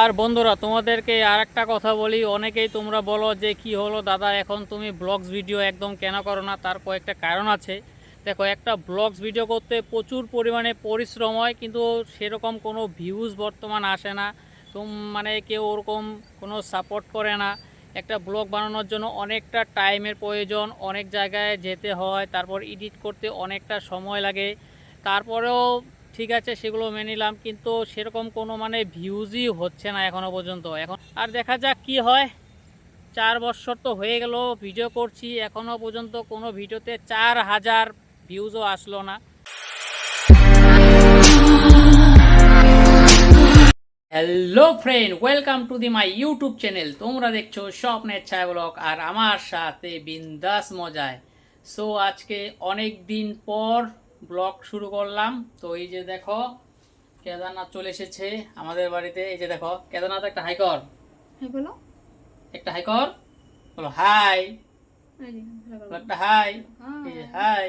আর বন্ধুরা, তোমাদেরকে আর একটা কথা বলি, অনেকেই তোমরা বলো যে কি হলো, দাদা, এখন তুমি ব্লগস ভিডিও একদম কেন করো না, তার কয়েকটা কারণ আছে। দেখো, একটা ব্লগস ভিডিও করতে প্রচুর পরিমাণে পরিশ্রম হয়, কিন্তু সেরকম কোনো ভিউজ বর্তমান আসে না। তুম মানে কেউ ওরকম কোনো সাপোর্ট করে না। একটা ব্লগ বানানোর জন্য অনেকটা টাইমের প্রয়োজন, অনেক জায়গায় যেতে হয়, তারপর এডিট করতে অনেকটা সময় লাগে। তারপরেও ঠিক আছে, সেগুলো মেনে নিলাম, কিন্তু সেরকম কোনো মানে ভিউজই হচ্ছে না এখনও পর্যন্ত। এখন আর দেখা যাক কি হয়। চার বছর তো হয়ে গেল ভিডিও করছি, এখনও পর্যন্ত কোনো ভিডিওতে চার হাজার ভিউজও আসলো না। Hello friend welcome to the my YouTube channel তোমরা দেখছ স্বপ্নের ছায়া ব্লগ আর আমার সাথে বিন্দাস মজায়। সো আজকে অনেক দিন পর ব্লগ শুরু করলাম। তো এই যে দেখো কেদারনাথ চলে এসেছে আমাদের বাড়িতে। এই যে দেখো কেদারনাথ একটা হাইকর হ্যাঁ বলো। একটা হাইকর বলো হাই। হ্যাঁ বলো। একটা হাই। হ্যাঁ। এই যে হাই।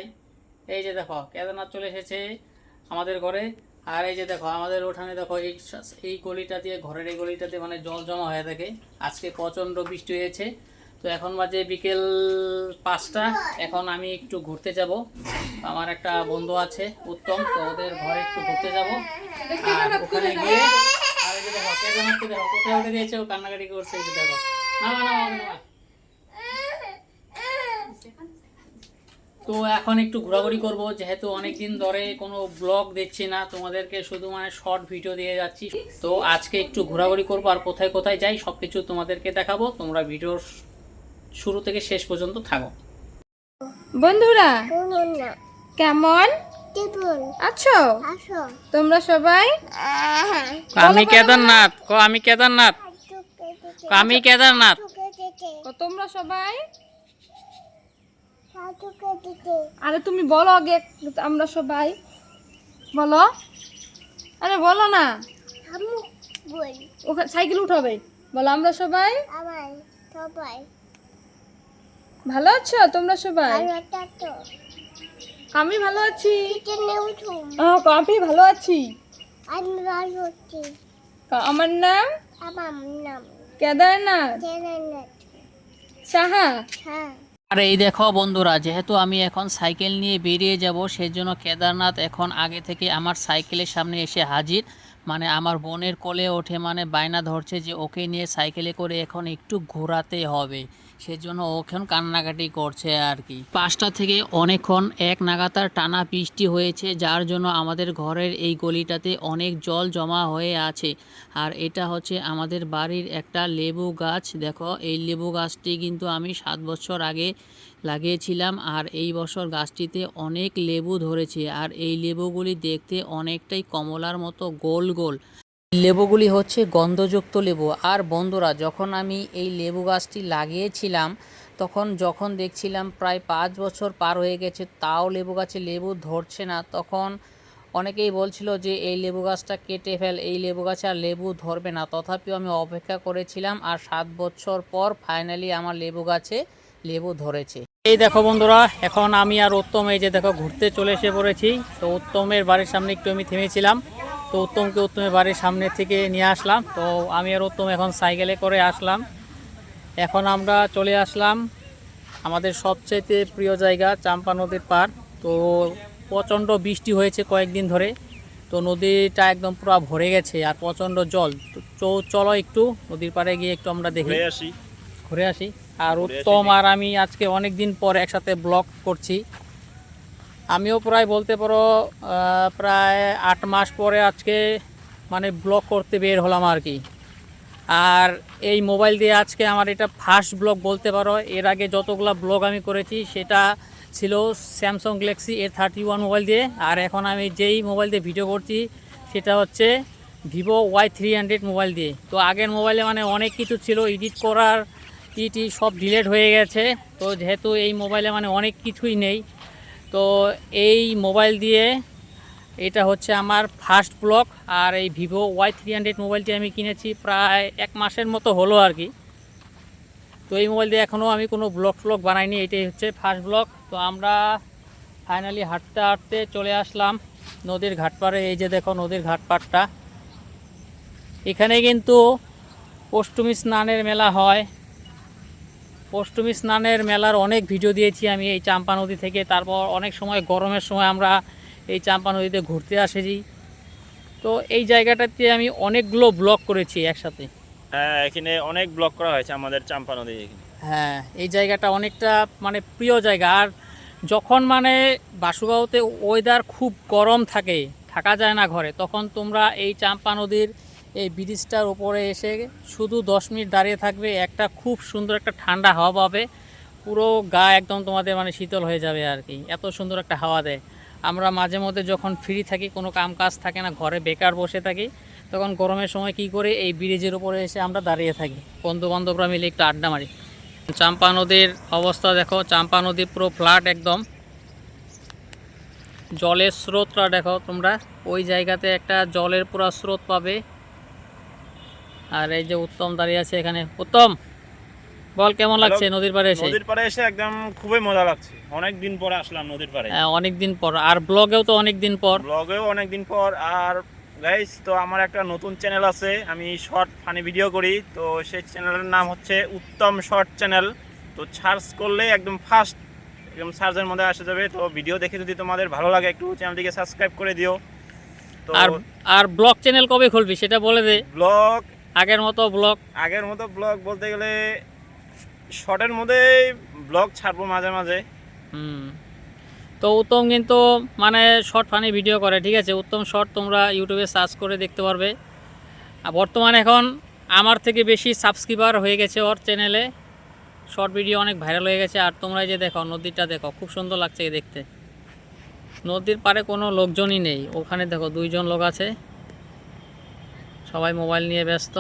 এই যে দেখো কেদারনাথ চলে এসেছে আমাদের ঘরে। আর এই যে দেখো আমাদের ওঠানে দেখো এই এই গলিটা দিয়ে ঘরের এই গলিটাতে মানে জল জমা হয়ে থাকে। আজকে প্রচণ্ড বৃষ্টি হয়েছে। তো এখন বাজে বিকেল পাঁচটা। এখন আমি একটু ঘুরতে যাব। আমার একটা বন্ধু আছে, উত্তম, তো ওদের ঘরে একটু ঘুরতে যাব। আর ওখানে গিয়ে আর এই যে দেখো কেদারনাথকে দেখো দিয়েছে ও কান্নাকাটি করছে দেখো। না না তো এখন একটু ঘোরাঘুরি করব, যেহেতু অনেক দিন ধরে কোনো ব্লগ দেখছি না, তোমাদেরকে শুধু মানে শর্ট ভিডিও দিয়ে যাচ্ছি। তো আজকে একটু ঘোরাঘুরি করব, আর কোথায় কোথায় যাই সব কিছু তোমাদেরকে দেখাবো। তোমরা ভিডিওর শুরু থেকে শেষ পর্যন্ত থাকো। বন্ধুরা কেমন? আছো? তোমরা সবাই? আমি কেদারনাথ ক আমি কেদারনাথ। আমি কেদারনাথ। তোমরা সবাই? আরে তুমি বলো আগে আমরা সবাই। বলো। আরে বলো না। ওখানে সাইকেল উঠাবে। বলো আমরা সবাই? সবাই। ভালো আছো? তোমরা সবাই? আমি ভালো আছি। আমি ভালো আছি। আমার নাম? কেদারনাথ। সাহা? হ্যাঁ। আর এই দেখো বন্ধুরা যেহেতু আমি এখন সাইকেল নিয়ে বেরিয়ে যাব সেজন্য কেদারনাথ এখন আগে থেকে আমার সাইকেলের সামনে এসে হাজির। মানে আমার বোনের কোলে ওঠে মানে বায়না ধরছে যে ওকে নিয়ে সাইকেলে করে এখন একটু ঘোরাতে হবে। সেজন্য ওখান কান্নাকাটি করছে আর কি। পাঁচটা থেকে অনেকক্ষণ এক নাগাতার টানা বৃষ্টি হয়েছে, যার জন্য আমাদের ঘরের এই গলিটাতে অনেক জল জমা হয়ে আছে। আর এটা হচ্ছে আমাদের বাড়ির একটা লেবু গাছ। দেখো, এই লেবু গাছটি কিন্তু আমি সাত বছর আগে লাগিয়েছিলাম আর এই বছর গাছটিতে অনেক লেবু ধরেছে। আর এই লেবুগুলি দেখতে অনেকটাই কমলার মতো গোল গোল। লেবুগুলি হচ্ছে গন্ধযুক্ত লেবু। আর বন্ধুরা, যখন আমি এই লেবু গাছটি লাগিয়েছিলাম, তখন যখন দেখছিলাম প্রায় পাঁচ বছর পার হয়ে গেছে, তাও লেবু গাছে লেবু ধরছে না, তখন অনেকেই বলছিল যে, এই লেবু গাছটা কেটে ফেল, এই লেবু গাছে আর লেবু ধরবে না। তথাপিও আমি অপেক্ষা করেছিলাম, আর সাত বছর পর ফাইনালি আমার লেবু গাছে লেবু ধরেছে। এই দেখো বন্ধুরা, এখন আমি আর উত্তম এই যে দেখো ঘুরতে চলে এসে পড়েছি। তো উত্তমের বাড়ির সামনে একটু আমি থেমেছিলাম। তো উত্তমকে উত্তমের বাড়ির সামনে থেকে নিয়ে আসলাম। তো আমি আর উত্তম এখন সাইকেলে করে আসলাম। এখন আমরা চলে আসলাম আমাদের সবচেয়ে প্রিয় জায়গা চাম্পা নদীর পার তো প্রচণ্ড বৃষ্টি হয়েছে কয়েকদিন ধরে। তো নদীটা একদম পুরো ভরে গেছে আর প্রচণ্ড জল। তো চো- চলো একটু নদীর পাড়ে গিয়ে একটু আমরা দেখি। ঘুরে আসি। ঘুরে আসি। আর উত্তম আর আমি আজকে অনেক দিন পর একসাথে ব্লগ করছি। আমিও প্রায় বলতে পারো প্রায় আট মাস পরে আজকে মানে ব্লগ করতে বের হলাম আর কি। আর এই মোবাইল দিয়ে আজকে আমার এটা ফার্স্ট ব্লগ বলতে পারো, এর আগে যতগুলো ব্লগ আমি করেছি, সেটা ছিল Samsung Galaxy A thirty one mobile দিয়ে, আর এখন আমি যেই মোবাইল দিয়ে ভিডিও করছি, সেটা হচ্ছে Vivo Y three hundred mobile দিয়ে। তো আগের মোবাইলে মানে অনেক কিছু ছিল এডিট করার, ইটি সব ডিলেট হয়ে গেছে। তো যেহেতু এই মোবাইলে মানে অনেক কিছুই নেই তো এই মোবাইল দিয়ে এটা হচ্ছে আমার ফার্স্ট ব্লগ আর এই ভিভো ওয়াই থ্রি হান্ড্রেড মোবাইলটি আমি কিনেছি প্রায় এক মাসের মতো হলো আর কি। তো এই মোবাইল দিয়ে এখনও আমি কোনো ব্লগ ফ্লগ বানাইনি, এটাই হচ্ছে ফার্স্ট ব্লগ তো আমরা ফাইনালি হাঁটতে হাঁটতে চলে আসলাম নদীর ঘাট পাড়ে, এই যে দেখো নদীর ঘাট পাড়টা। এখানে কিন্তু অষ্টমী স্নানের মেলা হয় অষ্টমী স্নানের মেলার অনেক ভিডিও দিয়েছি আমি এই চাম্পা নদী থেকে। তারপর অনেক সময় গরমের সময় আমরা এই চাম্পা নদীতে ঘুরতে আসেছি। তো এই জায়গাটাতে আমি অনেকগুলো ব্লগ করেছি একসাথে। হ্যাঁ এখানে অনেক ব্লক করা হয়েছে আমাদের চাম্পা নদী হ্যাঁ এই জায়গাটা অনেকটা মানে প্রিয় জায়গা। আর যখন মানে বাসুগাঁওতে ওয়েদার খুব গরম থাকে থাকা যায় না ঘরে তখন তোমরা এই চাম্পা নদীর এই ব্রিজটার উপরে এসে শুধু দশ মিনিট দাঁড়িয়ে থাকবে, একটা খুব সুন্দর একটা ঠান্ডা হাওয়া পাবে। পুরো গা একদম তোমাদের মানে শীতল হয়ে যাবে আর কি, এত সুন্দর একটা হাওয়া দেয়। আমরা মাঝে মধ্যে যখন ফ্রি থাকি, কোনো কাম কাজ থাকে না, ঘরে বেকার বসে থাকি, তখন গরমের সময় কি করে, এই ব্রিজের উপরে এসে আমরা দাঁড়িয়ে থাকি। বন্ধু বান্ধবরা মিলে একটু আড্ডা মারি। চাম্পা নদীর অবস্থা দেখো, চাম্পা নদী পুরো ফ্ল্যাট একদম। জলের স্রোতটা দেখো তোমরা, ওই জায়গাতে একটা জলের পুরো স্রোত পাবে। আর এই যে উত্তম দাঁড়িয়ে আছে এখানে। উত্তম বল কেমন লাগছে নদীর পাড়ে এসে? নদীর পাড়ে এসে একদম খুবই মজা লাগছে। অনেক দিন পরে আসলাম নদীর পাড়ে। হ্যাঁ, অনেক দিন পর। আর ব্লগেও তো অনেক দিন পর। ব্লগেও অনেক দিন পর। আর গাইস তো আমার একটা নতুন চ্যানেল আছে। আমি শর্ট ফানি ভিডিও করি। তো সেই চ্যানেলের নাম হচ্ছে উত্তম শর্ট চ্যানেল তো সার্চ করলে একদম ফার্স্ট একদম সার্চের মধ্যে আসে যাবে। তো ভিডিও দেখে যদি তোমাদের ভালো লাগে একটু চ্যানেলটিকে সাবস্ক্রাইব করে দিও। তো আর আর ব্লগ চ্যানেল কবে খুলবি সেটা বলে দে। ব্লগ আগের মতো ব্লগ আগের মতো ব্লগ বলতে গেলে শর্টের মধ্যে ব্লগ ছাড়বো মাঝে মাঝে। হুম। তো উত্তম কিন্তু মানে শর্ট ফানি ভিডিও করে ঠিক আছে? উত্তম শর্ট তোমরা ইউটিউবে সার্চ করে দেখতে পারবে। আর বর্তমানে এখন আমার থেকে বেশি সাবস্ক্রাইবার হয়ে গেছে ওর চ্যানেলে শর্ট ভিডিও অনেক ভাইরাল হয়ে গেছে। আর তোমরা যে দেখো নদীটা দেখো খুব সুন্দর লাগছে দেখতে। নদীর পাড়ে কোনো লোকজনই নেই। ওখানে দেখো দুইজন লোক আছে। সবাই মোবাইল নিয়ে ব্যস্ত।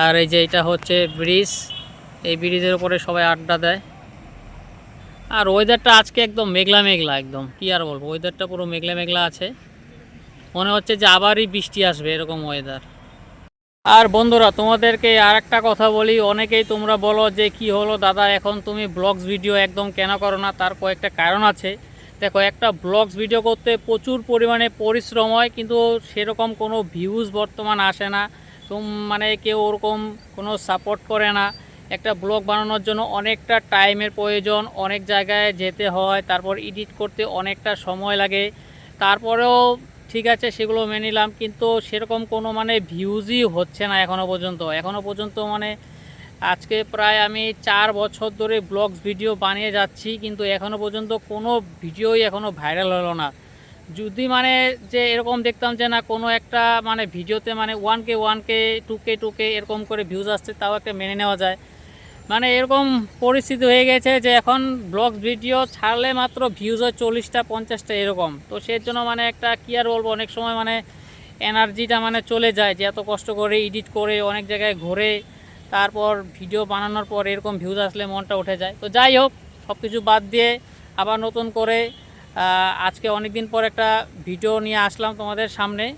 আর এই যে এটা হচ্ছে ব্রিজ, এই ব্রিজের উপরে সবাই আড্ডা দেয়। আর ওয়েদারটা আজকে একদম মেঘলা মেঘলা একদম, কি আর বলব ওয়েদারটা পুরো মেঘলা মেঘলা আছে। মনে হচ্ছে যে আবারই বৃষ্টি আসবে এরকম ওয়েদার আর বন্ধুরা, তোমাদেরকে আর একটা কথা বলি, অনেকেই তোমরা বলো যে কি হলো, দাদা এখন তুমি ব্লগস ভিডিও একদম কেন করো না, তার কয়েকটা কারণ আছে। দেখো, একটা ব্লগস ভিডিও করতে প্রচুর পরিমাণে পরিশ্রম হয়, কিন্তু সেরকম কোনো ভিউজ বর্তমান আসে না। তুম মানে কেউ ওরকম কোনো সাপোর্ট করে না। একটা ব্লগ বানানোর জন্য অনেকটা টাইমের প্রয়োজন, অনেক জায়গায় যেতে হয়, তারপর এডিট করতে অনেকটা সময় লাগে। তারপরেও ঠিক আছে, সেগুলো মেনে নিলাম, কিন্তু সেরকম কোনো মানে ভিউজই হচ্ছে না এখনও পর্যন্ত। এখনও পর্যন্ত মানে আজকে প্রায় আমি চার বছর ধরে ব্লগস ভিডিও বানিয়ে যাচ্ছি, কিন্তু এখনও পর্যন্ত কোনো ভিডিওই এখনও ভাইরাল হলো না। যদি মানে যে এরকম দেখতাম যে না, কোনো একটা মানে ভিডিওতে মানে one K one K two K two K এরকম করে ভিউজ আসছে, তাও একটা মেনে নেওয়া যায়। মানে এরকম পরিস্থিতি হয়ে গেছে যে এখন ব্লগ ভিডিও ছাড়লে মাত্র ভিউজ হয় চল্লিশটা, পঞ্চাশটা এরকম। তো সেই জন্য মানে একটা কী আর বলব, অনেক সময় মানে এনার্জিটা মানে চলে যায় যে এত কষ্ট করে এডিট করে অনেক জায়গায় ঘুরে। তারপর ভিডিও বানানোর পর এরকম ভিউজ আসলে মনটা উঠে যায়। তো যাই হোক সব কিছু বাদ দিয়ে আবার নতুন করে আজকে অনেক দিন পর একটা ভিডিও নিয়ে আসলাম তোমাদের সামনে।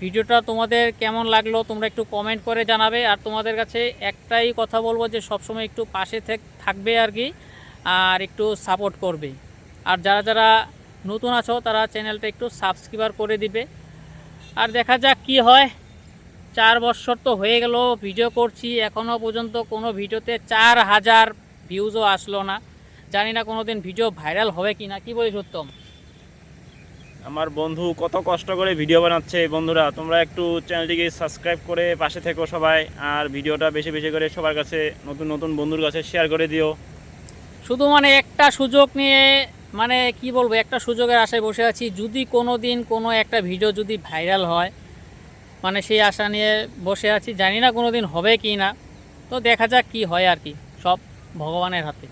ভিডিওটা তোমাদের কেমন লাগল তোমরা একটু কমেন্ট করে জানাবে। আর তোমাদের কাছে একটাই কথা বলব যে, সবসময় একটু পাশে থেক- থাকবে আর কি, আর একটু সাপোর্ট করবে। আর যারা যারা নতুন আছো, তারা চ্যানেলটা একটু সাবস্ক্রাইবার করে দিবে। আর দেখা যাক কি হয়। চার বছর তো হয়ে গেল ভিডিও করছি এখনও পর্যন্ত কোনো ভিডিওতে চার হাজার ভিউজও আসলো না। জানি না কোনো দিন ভিডিও ভাইরাল হবে কি না কি বলিস উত্তম? আমার বন্ধু কত কষ্ট করে ভিডিও বানাচ্ছে বন্ধুরা তোমরা একটু চ্যানেলটিকে সাবস্ক্রাইব করে পাশে থেকো সবাই আর ভিডিওটা বেশি বেশি করে সবার কাছে নতুন নতুন বন্ধুর কাছে শেয়ার করে দিও। শুধু মানে একটা সুযোগ নিয়ে মানে কি বলব একটা সুযোগের আশায় বসে আছি যদি কোনো দিন কোনো একটা ভিডিও যদি ভাইরাল হয় মানে সেই আশা নিয়ে বসে আছি। জানি না কোনো দিন হবে কি না। তো দেখা যাক কি হয় আর কি। সব ভগবানের হাতে।